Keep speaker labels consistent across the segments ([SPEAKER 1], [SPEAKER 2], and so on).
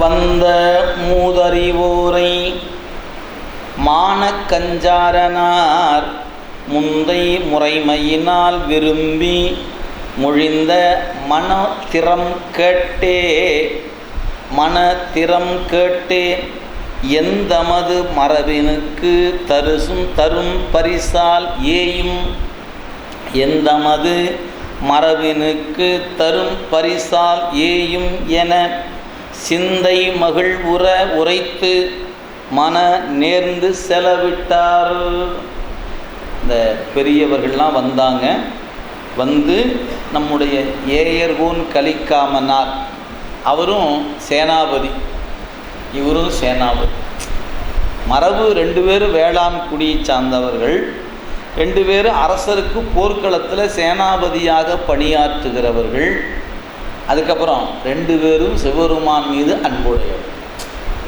[SPEAKER 1] வந்த மூதறிவோரை மானக்கஞ்சாரனார் முந்தை முறைமையினால் விரும்பி முழிந்த மனத்திறம் கேட்டே மனத்திறம் கேட்டே எந்தமது மரபினுக்கு தருசும் தரும் பரிசால் ஏயும்? எந்தமது மரபினுக்கு தரும் பரிசால் ஏயும் என சிந்தை மகிழ்வுற உரைத்து மன நேர்ந்து செலவிட்டார். இந்த பெரியவர்கள்லாம் வந்தாங்க. வந்து நம்முடைய ஏயர்கோன் கலிக்காமனார் அவரும் சேனாபதி. இவரும் சேனாபதி. மரபு ரெண்டு பேரும் வேளாண் குடியை சார்ந்தவர்கள். ரெண்டு பேரும் அரசருக்கு போர்க்களத்தில் சேனாபதியாக பணியாற்றுகிறவர்கள். அதுக்கப்புறம் ரெண்டு பேரும் சிவபெருமான் மீது அன்புடையவர்.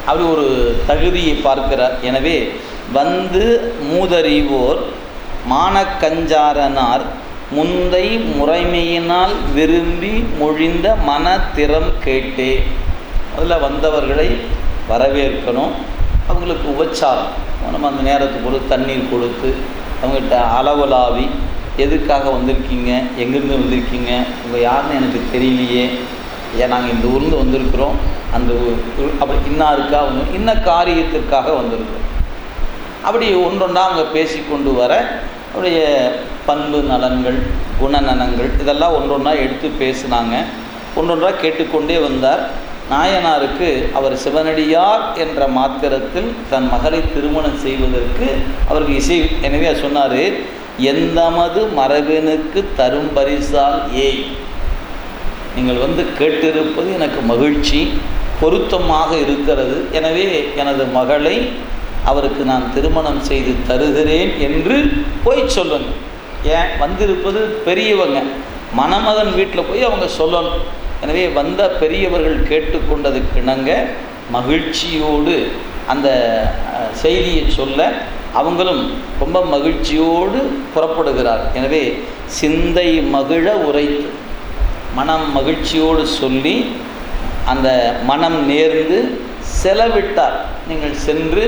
[SPEAKER 1] அப்படி ஒரு தகுதியை பார்க்கிறார். எனவே வந்து மூதறிவோர் மானக்கஞ்சாரனார் முந்தை முறைமையினால் விரும்பி மொழிந்த மனத்திறம் கேட்டே அதில் வந்தவர்களை வரவேற்கணும். அவங்களுக்கு உபச்சாரம். நம்ம அந்த நேரத்துக்கு ஒரு தண்ணீர் கொடுத்து அவங்ககிட்ட அளவலாவி எதுக்காக வந்திருக்கீங்க? எங்கேருந்து வந்திருக்கீங்க? உங்கள் யாருன்னு எனக்கு தெரியலையே. ஏன் நாங்கள் இந்த ஊர்ந்து வந்திருக்கிறோம். அந்த ஊர் அப்படி இன்னாருக்கா வந்து இன்ன காரியத்திற்காக வந்திருக்கிறோம். அப்படி ஒன்றொன்றா அவங்க பேசி கொண்டு வர அவருடைய பண்பு நலன்கள் குணநலன்கள் இதெல்லாம் ஒன்றொன்றா எடுத்து பேசினாங்க. ஒன்றொன்றா கேட்டுக்கொண்டே வந்தார். நாயனாருக்கு அவர் சிவனடியார் என்ற மாத்திரத்தில் தன் மகளை திருமணம் செய்வதற்கு அவருக்கு இசை எனவே சொன்னார் எந்தமது மரபினுக்கு தரும் பரிசால் ஏய்? நீங்கள் வந்து கேட்டிருப்பது எனக்கு மகிழ்ச்சி பொருத்தமாக இருக்கிறது. எனவே எனது மகளை அவருக்கு நான் திருமணம் செய்து தருகிறேன் என்று போய் சொல்லுங்கள் ஏன்? வந்திருப்பது பெரியவங்க. மணமகன் வீட்டில் போய் அவங்க சொல்லணும். எனவே வந்த பெரியவர்கள் கேட்டுக்கொண்டதுக்கு இணங்க மகிழ்ச்சியோடு அந்த செய்தியை சொல்ல அவங்களும் ரொம்ப மகிழ்ச்சியோடு புறப்படுகிறார். எனவே சிந்தை மகிழ உரைத்து மனம் மகிழ்ச்சியோடு சொல்லி அந்த மனம் நேர்ந்து செலவிட்டார். நீங்கள் சென்று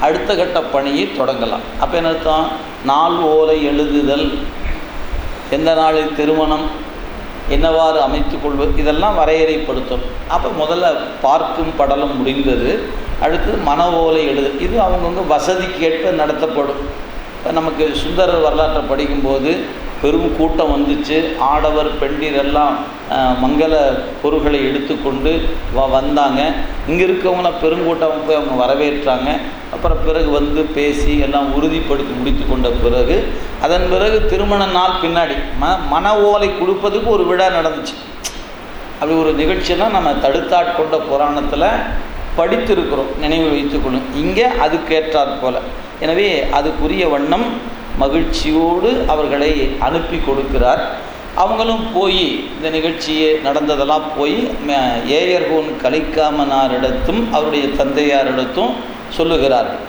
[SPEAKER 1] அடுத்த கட்ட பணியை தொடங்கலாம். அப்போ என்ன அர்த்தம்? நாள் ஓலை எழுதுதல். எந்த நாளில் திருமணம்? என்னவாறு அமைத்து கொள்வது? இதெல்லாம் வரையறைப்படுத்தும். அப்போ முதல்ல பார்க்கும் படலம் முடிந்தது. அடுத்து மன ஓலை எழுது. இது அவங்கவுங்க வசதிக்கேற்ப நடத்தப்படும். இப்போ நமக்கு சுந்தரர் வரலாற்றை படிக்கும்போது பெரும் கூட்டம் வந்துச்சு. ஆடவர் பெண்டீர் எல்லாம் மங்கள பொருள்களை எடுத்துக்கொண்டு வ வந்தாங்க. இங்கே இருக்கவங்கள பெருங்கூட்டம் போய் அவங்க வரவேற்றாங்க. அப்புறம் பிறகு வந்து பேசி எல்லாம் உறுதிப்படுத்தி முடித்து கொண்ட பிறகு அதன் பிறகு திருமண நாள் பின்னாடி ம மன ஓலை கொடுப்பதுக்கு ஒரு விழா நடந்துச்சு. அப்படி ஒரு நிகழ்ச்சியெல்லாம் நம்ம தடுத்தாட்கொண்ட புராணத்தில் படித்திருக்கிறோம் நினைவில் வைத்துக்கொள்ளும். இங்கே அதுக்கேற்றாற் போல. எனவே அதுக்குரிய வண்ணம் மகிழ்ச்சியோடு அவர்களை அனுப்பி கொடுக்கிறார். அவங்களும் போய் இந்த நிகழ்ச்சியே நடந்ததெல்லாம் போய் ஏயர்கோன் கலிக்காமனாரிடத்தும் அவருடைய தந்தையாரிடத்தும் சொல்லுகிறார்கள்.